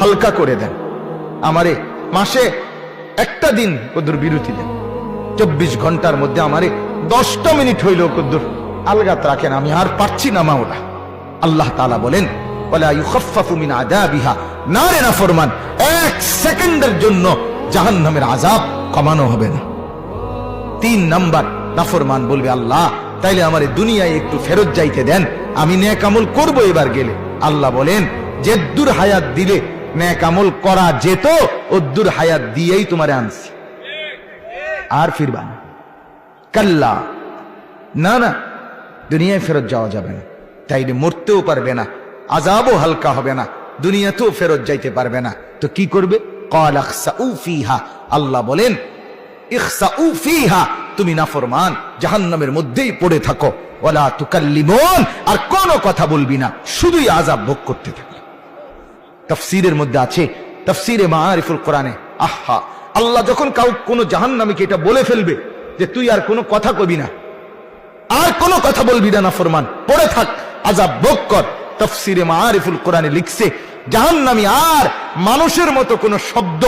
হালকা করে দেন। আমারে মাসে একটা দিন কদ্দুর বিরতি দেন। চব্বিশ ঘণ্টার মধ্যে আমারে দশটা মিনিট হইল কদ্দুর আলগাত রাখেন। আমি আর পারছি না মাওলা। আল্লাহ তালা বলেন এক সেকেন্ডের জন্য জাহান্নামের আযাব কমানো হবে না। তিন নাম্বার নাফরমান বলবে, আল্লাহ, তাইলে আমার দুনিয়ায় একটু ফেরত যাইতে দেন। আমি ন্যাক আমল করব এবার গেলে। আল্লাহ বলেন যেদ্দুর হায়াত দিলে ন্যাক আমল করা যেত ওদ্দুর হায়াত দিয়েই তোমারে আনছি। আর ফিরবা না। কাল্লা। না না, দুনিয়ায় ফেরত যাওয়া যাবে না। তাই মরতেও পারবে না আজাবও হালকা হবে না, দুনিয়াতেও ফেরত যাইতে পারবে না। তো কি করবে? আল্লাহ বলেন ফিহা, তুমি নাফরমান, জাহান্নামের মধ্যেই পড়ে থাকো। ওলা তুকাল্লিমুন, আর কোনো কথা বলবি না, শুধুই আজাব ভোগ করতে থাকো। তফসিরের মধ্যে আছে, তফসিরে মারিফুল কোরআনে, আহা, আল্লাহ যখন কাউ কোন জাহান্নামীকে এটা বলে ফেলবে যে তুই আর কোনো কথা কবি না, আর কোনো কথা বলবি না নাফরমান পড়ে থাক আজাব ভোগ কর, তফসিরে মারিফুল কোরআনে লিখছে, জাহান্নামী আর মানুষের মতো কোনো শব্দ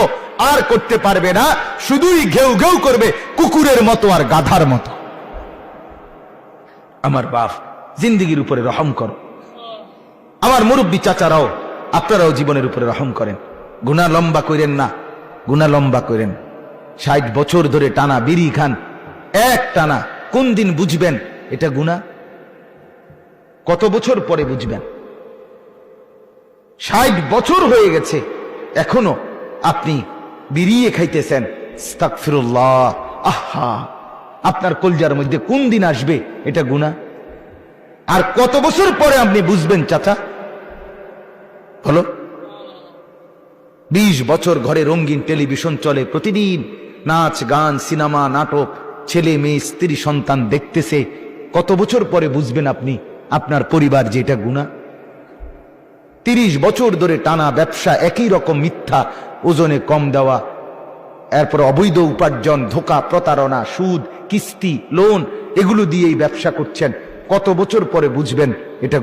আর করতে পারবে না, শুধুই ঘেউ ঘেউ করবে কুকুরের মতো আর গাধার মতো। আমার বাপ, জিন্দিগির উপরে রহম করো। আমার মুরব্বী চাচারাও আপনারাও জীবনের উপরে রহম করেন। গুণা লম্বা করেন না, গুণা লম্বা করেন ষাট বছর ধরে টানা বিড়ি খান, এক টানা, কোন দিন বুঝবেন এটা গুণা? কত বছর পরে বুঝবেন? ষাট বছর হয়ে গেছে, এখনও আপনি বিড়িয়ে খাইতেছেন। আহা! আপনার কলজার মধ্যে কোন দিন আসবে এটা গুণা? আর কত বছর পরে আপনি বুঝবেন, চাচা? হলো? বিশ বছর ঘরে রঙিন টেলিভিশন চলে প্রতিদিন। নাচ, গান, সিনেমা, নাটক, ছেলে, মেয়ে, স্ত্রী, সন্তান দেখতেছে। কত বছর পরে বুঝবেন আপনি আপনার পরিবার যেটা গুণা তিরিশ বছর ধরে টানা ব্যবসা একই রকম মিথ্যা, ওজনে কম দেওয়া। এরপর অবৈধ উপার্জন, ধোকা, প্রতারণা, সুদ, কিস্তি, লোন, এগুলো দিয়েই ব্যবসা করছেন। কত বছর পরে বুঝবেন এটা